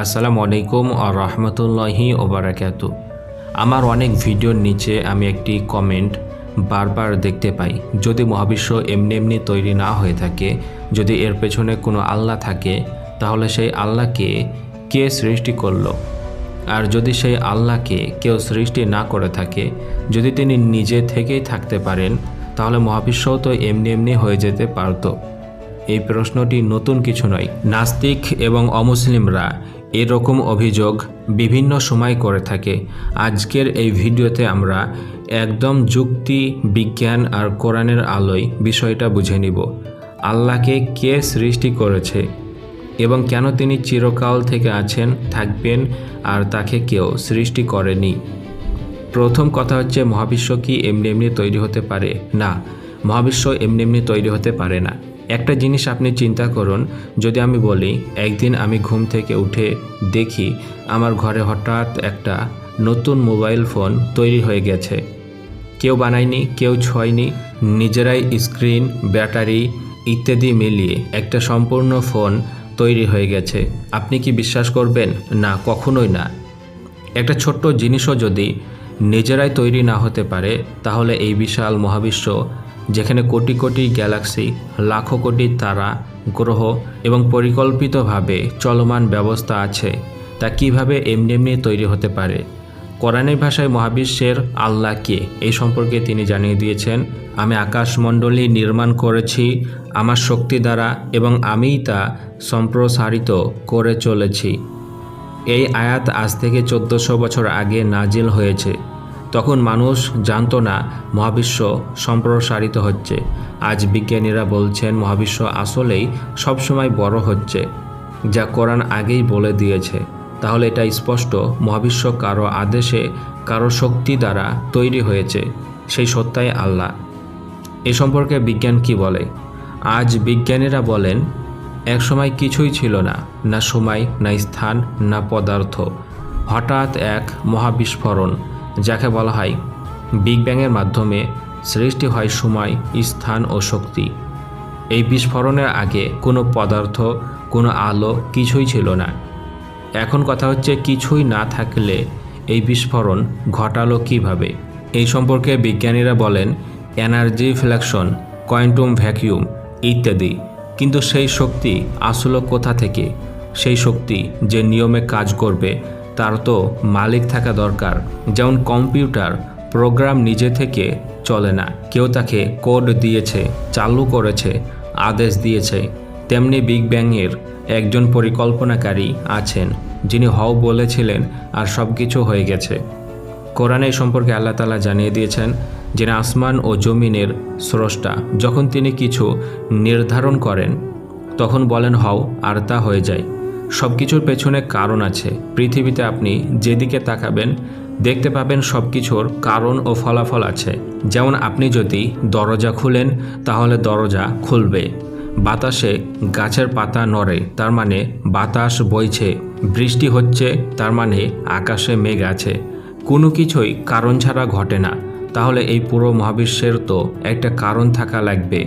আসসালামু আলাইকুম আর রহমতুল্লাহি ওবরাকাতু আমার অনেক ভিডিওর নিচে আমি একটি কমেন্ট বারবার দেখতে পাই। যদি মহাবিশ্ব এমনি এমনি তৈরি না হয়ে থাকে, যদি এর পেছনে কোনো আল্লাহ থাকে, তাহলে সেই আল্লাহকে কে সৃষ্টি করল? আর যদি সেই আল্লাহকে কেউ সৃষ্টি না করে থাকে, যদি তিনি নিজে থেকেই থাকতে পারেন, তাহলে মহাবিশ্বও তো এমনি এমনি হয়ে যেতে পারতো। এই প্রশ্নটি নতুন কিছু নয়। নাস্তিক এবং অমুসলিমরা এরকম অভিযোগ বিভিন্ন সময় করে থাকে। আজকের এই ভিডিওতে আমরা একদম যুক্তি, বিজ্ঞান আর কোরআনের আলোয় বিষয়টা বুঝে নিব। আল্লাহকে কে সৃষ্টি করেছে এবং কেন তিনি চিরকাল থেকে আছেন, থাকবেন আর তাকে কেউ সৃষ্টি করেনি? প্রথম কথা হচ্ছে, মহাবিশ্ব কি এমনি এমনি তৈরি হতে পারে? না, মহাবিশ্ব এমনি এমনি তৈরি হতে পারে না। একটা জিনিস আপনি চিন্তা করুন, যদি আমি বলি, একদিন আমি ঘুম থেকে উঠে দেখি আমার ঘরে হঠাৎ একটা নতুন মোবাইল ফোন তৈরি হয়ে গেছে। কেউ বানায়নি, কেউ ছয়নি নিজেরাই স্ক্রিন, ব্যাটারি ইত্যাদি মিলিয়ে একটা সম্পূর্ণ ফোন তৈরি হয়ে গেছে। আপনি কি বিশ্বাস করবেন? না, কখনোই না। একটা ছোট্ট জিনিসও যদি নিজেরাই তৈরি না হতে পারে, তাহলে এই বিশাল মহাবিশ্ব যেখানে কোটি কোটি গ্যালাক্সি, লাখো কোটি তারা, গ্রহ এবং পরিকল্পিতভাবে চলমান ব্যবস্থা আছে, তা কীভাবে এমনি এমনি তৈরি হতে পারে? কোরআনের ভাষায় মহাবিশ্বের আল্লাহ কে? এই সম্পর্কে তিনি জানিয়ে দিয়েছেন, আমি আকাশমণ্ডলী নির্মাণ করেছি, আমার শক্তি দ্বারা এবং আমিই তা সম্প্রসারিত করে চলেছি। এই আয়াত আজ থেকে চোদ্দোশো বছর আগে নাজিল হয়েছে। তখন মানুষ জানতো না, মহাবিশ্ব সম্প্রসারিত হচ্ছে। আজ বিজ্ঞানীরা বলছেন, মহাবিশ্ব আসলেই সবসময় বড় হচ্ছে, যা কোরআন আগেই বলে দিয়েছে। তাহলে এটা স্পষ্ট, মহাবিশ্ব কারও আদেশে, কারও শক্তি দ্বারা তৈরি হয়েছে, সেই সত্তাই আল্লাহ। এ সম্পর্কে বিজ্ঞান কি বলে? আজ বিজ্ঞানীরা বলেন, একসময় কিছুই ছিল না না সময়, না স্থান, না পদার্থ। হঠাৎ এক মহাবিস্ফোরণ। যাকে বলা হয় বিগ ব্যাংয়ের মাধ্যমে সৃষ্টি হয় সময়, স্থান ও শক্তি। এই বিস্ফোরণের আগে কোনো পদার্থ, কোনো আলো কিছুই ছিল না। এখন কথা হচ্ছে কিছুই না থাকলে এই বিস্ফোরণ ঘটালো কীভাবে? এই সম্পর্কে বিজ্ঞানীরা বলেন, এনার্জি ফ্ল্যাকশন কোয়ান্টাম ভ্যাকিউম ইত্যাদি। কিন্তু সেই শক্তি আসলো কোথা থেকে? সেই শক্তি যে নিয়মে কাজ করবে তার তো মালিক থাকা দরকার। যেমন কম্পিউটার, প্রোগ্রাম নিজে থেকে চলে না। কেউ তাকে কোড দিয়েছে, চালু করেছে, আদেশ দিয়েছে। তেমনি বিগ ব্যাংয়ের একজন পরিকল্পনাকারী আছেন, যিনি হও বলেছিলেন আর সব কিছু হয়ে গেছে। কোরআনে সম্পর্কে আল্লাহ তালা জানিয়ে দিয়েছেন, যিনি আসমান ও জমিনের স্রষ্টা, যখন তিনি কিছু নির্ধারণ করেন, তখন বলেন হও আর তা হয়ে যায়। সব কিছুর পেছনে কারণ আছে। পৃথিবীতে আপনি যেদিকে তাকাবেন, দেখতে পাবেন সব কিছুর কারণ ও ফলাফল আছে। যেমন আপনি যদি দরজা খুলেন, তাহলে দরজা খুলবে। বাতাসে গাছের পাতা নড়ে, তার মানে বাতাস বইছে। বৃষ্টি হচ্ছে, তার মানে আকাশে মেঘ আছে। কোনো কিছুই কারণ ছাড়া ঘটে না। তাহলে এই পুরো মহাবিশ্বের তো একটা কারণ থাকা লাগবে।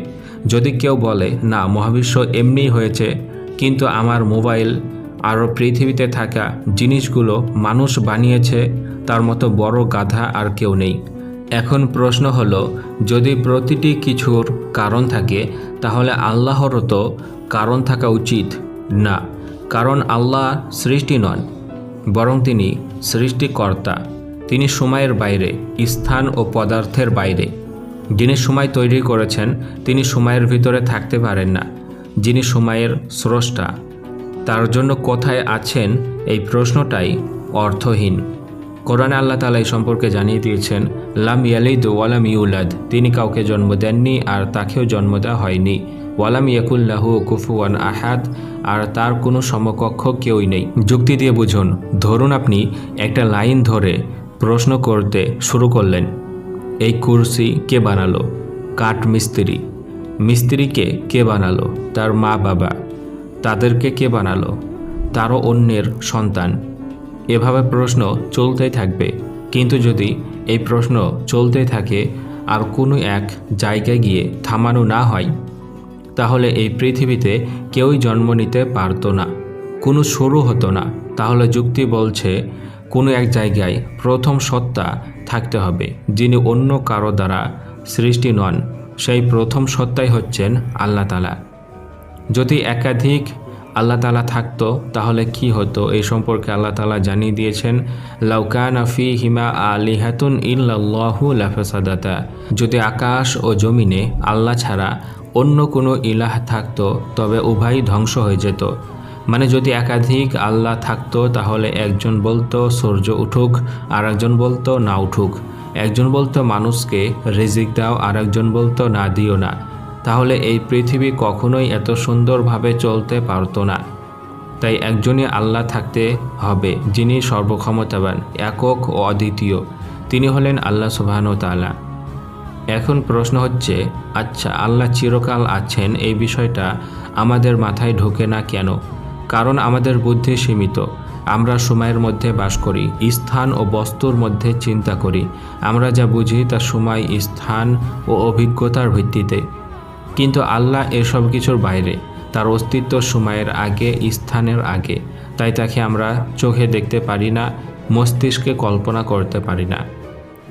যদি কেউ বলে, না, মহাবিশ্ব এমনিই হয়েছে, কিন্তু আমার মোবাইল আরও পৃথিবীতে থাকা জিনিসগুলো মানুষ বানিয়েছে, তার মতো বড় গাধা আর কেউ নেই। এখন প্রশ্ন হলো, যদি প্রতিটি কিছুর কারণ থাকে, তাহলে আল্লাহরও তো কারণ থাকা উচিত? না, কারণ আল্লাহ সৃষ্টি নন, বরং তিনি সৃষ্টিকর্তা। তিনি সময়ের বাইরে, স্থান ও পদার্থের বাইরে। যিনি সময় তৈরি করেছেন, তিনি সময়ের ভিতরে থাকতে পারেন না। যিনি সময়ের স্রষ্টা তার জন্য কোথায় আছেন এই প্রশ্নটাই অর্থহীন। কোরআনে আল্লাহ তালা এই সম্পর্কে জানিয়ে দিয়েছেন, লাম ইয়ালিদ ওয়ালাম ইউলাদ। তিনি কাউকে জন্ম দেননি আর তাকেও জন্ম দেওয়া হয়নি। ওয়ালাম ইয়াকুল্লাহু কুফুয়ান আহাদ। আর তার কোনো সমকক্ষ কেউই নেই। যুক্তি দিয়ে বুঝুন, ধরুন আপনি একটা লাইন ধরে প্রশ্ন করতে শুরু করলেন, এই কুরসি কে বানালো? কাঠ মিস্ত্রি মিস্ত্রিকে কে বানালো? তার মা বাবা তাদেরকে কে বানালো? তারও অন্যের সন্তান। এভাবে প্রশ্ন চলতেই থাকবে। কিন্তু যদি এই প্রশ্ন চলতেই থাকে, আর কোনো এক জায়গায় গিয়ে থামানো না হয়, তাহলে এই পৃথিবীতে কেউই জন্ম নিতে পারতো না, কোনো শুরু হতো না। তাহলে যুক্তি বলছে, কোনো এক জায়গায় প্রথম সত্তা থাকতে হবে, যিনি অন্য কারও দ্বারা সৃষ্টি নন। সেই প্রথম সত্তাই হচ্ছেন আল্লাহ তালা যদি একাধিক আল্লাহ তালা থাকতো, তাহলে কি হতো? এই সম্পর্কে আল্লাহ তালা জানিয়ে দিয়েছেন লাউকান আফি হিমা আলিহাতুন ইল্লাহু লাফাসাদাতা। যদি আকাশ ও জমিনে আল্লাহ ছাড়া অন্য কোনো ইলাহ থাকতো, তবে উভয়ই ধ্বংস হয়ে যেত। মানে যদি একাধিক আল্লাহ থাকতো, তাহলে একজন বলতো, সূর্য উঠুক। আর একজন বলতো, না উঠুক। একজন বলতো, মানুষকে রেজিক দাও। আর একজন বলতো, না দিও না। তাহলে এই পৃথিবী কখনোই এত সুন্দরভাবে চলতে পারতো না। তাই একজনই আল্লাহ থাকতে হবে, যিনি সর্বক্ষমতাবান, একক ও অদ্বিতীয়। তিনি হলেন আল্লাহ সুবাহন তালা এখন প্রশ্ন হচ্ছে আচ্ছা আল্লাহ চিরকাল আছেন এই বিষয়টা আমাদের মাথায় ঢোকে না কেন? কারণ আমাদের বুদ্ধি সীমিত। আমরা সময়ের মধ্যে বাস করি, স্থান ও বস্তুর মধ্যে চিন্তা করি। আমরা যা বুঝি তা সময়, স্থান ও অভিজ্ঞতার ভিত্তিতে। কিন্তু আল্লাহ এসব কিছুর বাইরে, তার অস্তিত্ব সময়ের আগে, স্থানের আগে। তাই তাকে আমরা চোখে দেখতে পারি না, মস্তিষ্কে কল্পনা করতে পারি না।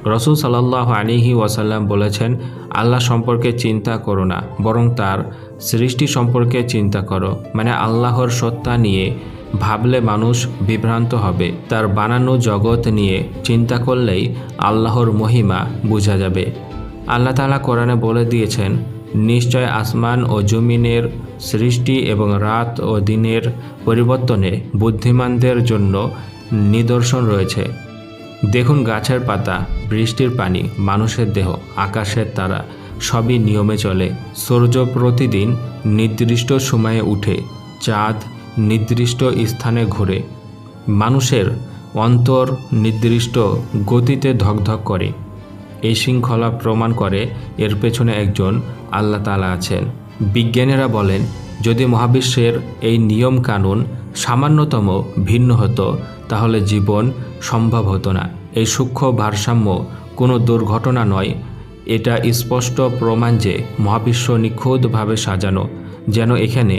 রসুল সাল্লাহ আলিহি ওয়াসাল্লাম বলেছেন, আল্লাহ সম্পর্কে চিন্তা করো না, বরং তার সৃষ্টি সম্পর্কে চিন্তা করো। মানে আল্লাহর সত্তা নিয়ে ভাবলে মানুষ বিভ্রান্ত হবে, তার বানানো জগৎ নিয়ে চিন্তা করলেই আল্লাহর মহিমা বোঝা যাবে। আল্লাহ তালা কোরআনে বলে দিয়েছেন নিশ্চয় আসমান ও জমিনের সৃষ্টি এবং রাত ও দিনের পরিবর্তনে বুদ্ধিমানদের জন্য নিদর্শন রয়েছে। দেখুন গাছের পাতা, বৃষ্টির পানি, মানুষের দেহ, আকাশের তারা, সবই নিয়মে চলে। সূর্য প্রতিদিন নির্দিষ্ট সময়ে উঠে, চাঁদ নির্দিষ্ট স্থানে ঘোরে। মানুষের অন্তর নির্দিষ্ট গতিতে ধকধক করে। এই শৃঙ্খলা প্রমাণ করে এর পেছনে একজন আল্লাহ তালা আছেন। বিজ্ঞানীরা বলেন, যদি মহাবিশ্বের এই নিয়ম কানুন সামান্যতম ভিন্ন হতো, তাহলে জীবন সম্ভব হতো না। এই সূক্ষ্ম ভারসাম্য কোনো দুর্ঘটনা নয়। এটা স্পষ্ট প্রমাণ যে মহাবিশ্ব নিখুঁতভাবে সাজানো, যেন এখানে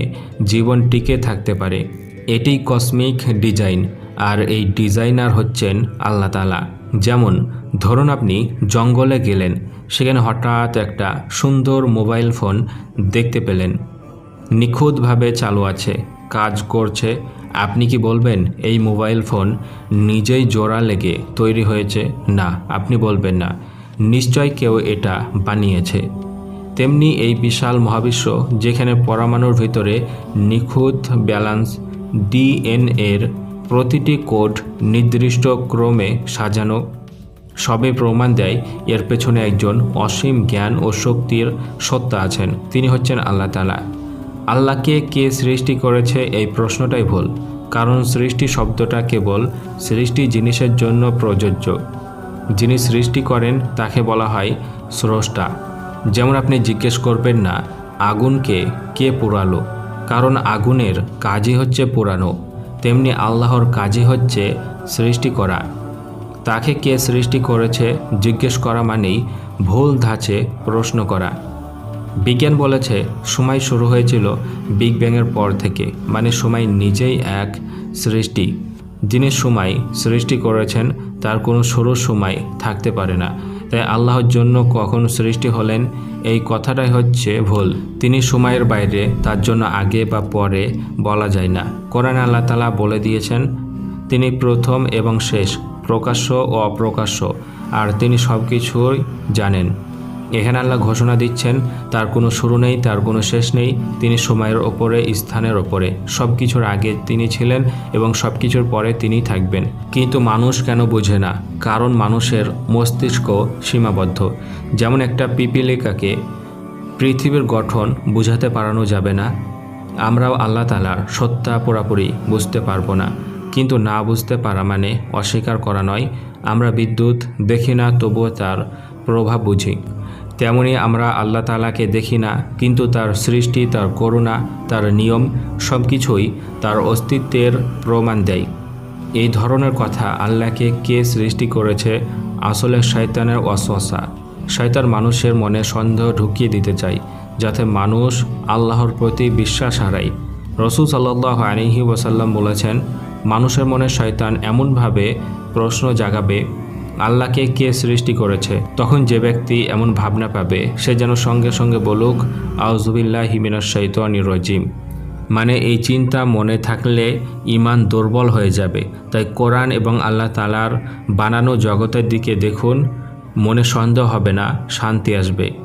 জীবন টিকে থাকতে পারে। এটি কসমিক ডিজাইন, আর এই ডিজাইনার হচ্ছেন আল্লাহ তালা যেমন, ধরুন আপনি জঙ্গলে গেলেন, সেখানে হঠাৎ একটা সুন্দর মোবাইল ফোন দেখতে পেলেন। নিখুঁতভাবে চালু আছে, কাজ করছে। আপনি কি বলবেন, এই মোবাইল ফোন নিজেই জোড়া লেগে তৈরি হয়েছে না, আপনি বলবেন না। নিশ্চয় কেউ এটা বানিয়েছে। তেমনি এই বিশাল মহাবিশ্ব যেখানে পরমাণুর ভিতরে নিখুঁত ব্যালান্স, ডিএনএর প্রতিটি কোড নির্দিষ্ট ক্রমে সাজানো। সবে প্রমাণ দেয় এর পেছনে একজন অসীম জ্ঞান ও শক্তির সত্তা আছেন। তিনি হচ্ছেন আল্লাহ তালা আল্লাহকে কে সৃষ্টি করেছে এই প্রশ্নটাই ভুল। কারণ সৃষ্টি শব্দটা কেবল সৃষ্টি জিনিসের জন্য প্রযোজ্য। যিনি সৃষ্টি করেন তাকে বলা হয় স্রষ্টা। যেমন আপনি জিজ্ঞেস করবেন না, আগুনকে কে পোড়ালো? কারণ আগুনের কাজই হচ্ছে পোড়ানো। তেমনি আল্লাহর কাজই হচ্ছে সৃষ্টি করা। তাকে কে সৃষ্টি করেছে জিজ্ঞেস করা মানেই ভুল ধাঁচে প্রশ্ন করা। বিজ্ঞান বলেছে, সময় শুরু হয়েছিল বিগ ব্যাংয়ের পর থেকে মানে সময় নিজেই এক সৃষ্টি। যিনি সময় সৃষ্টি করেছেন, তার কোনো শুরু সময় থাকতে পারে না। তাই আল্লাহর জন্য কখন সৃষ্টি হলেন। এই কথাটাই হচ্ছে ভুল। তিনি সময়ের বাইরে, তার জন্য আগে বা পরে বলা যায় না। কোরআন আল্লাহ তালা বলে দিয়েছেন, তিনি প্রথম এবং শেষ, প্রকাশ্য ও অপ্রকাশ্য, আর তিনি সব কিছুই জানেন। এখানে আল্লাহ ঘোষণা দিচ্ছেন, তার কোনো শুরু নেই, তার কোনো শেষ নেই। তিনি সময়ের ওপরে, স্থানের ওপরে। সব কিছুর আগে তিনি ছিলেন এবং সব কিছুর পরে তিনি থাকবেন। কিন্তু মানুষ কেন বোঝে না? কারণ মানুষের মস্তিষ্ক সীমাবদ্ধ। যেমন একটা পিপিলিকাকে পৃথিবীর গঠন বুঝাতে পারানো যাবে না, আমরাও আল্লাহ তালার সত্তা পুরাপুরি বুঝতে পারব না। কিন্তু না বুঝতে পারা মানে অস্বীকার করা নয়, আমরা বিদ্যুৎ দেখি না, তবুও তার প্রভাব বুঝি। তেমনি আমরা আল্লাহ তালাকে দেখি না, কিন্তু তার সৃষ্টি, তার করুণা, তার নিয়ম সব কিছুই তার অস্তিত্বের প্রমাণ দেয়। এই ধরনের কথা আল্লাহকে কে সৃষ্টি করেছে আসলে শয়তানের অশ্বাসা শয়তান মানুষের মনে সন্দেহ ঢুকিয়ে দিতে চায়, যাতে মানুষ আল্লাহর প্রতি বিশ্বাস হারায়। রসুল সাল্লাহ আলহি ওয়াসাল্লাম বলেছেন, মানুষের মনে শয়তান এমনভাবে প্রশ্ন জাগাবে আল্লাহকে কে সৃষ্টি করেছে, তখন যে ব্যক্তি এমন ভাবনা পাবে, সে যেন সঙ্গে সঙ্গে বলুক আউজুবিল্লাহ হিমিনার শৈতানি রজিম। মানে এই চিন্তা মনে থাকলে ইমান দুর্বল হয়ে যাবে। তাই কোরআন এবং আল্লাহ তালার বানানো জগতের দিকে দেখুন, মনে সন্দেহ হবে না, শান্তি আসবে।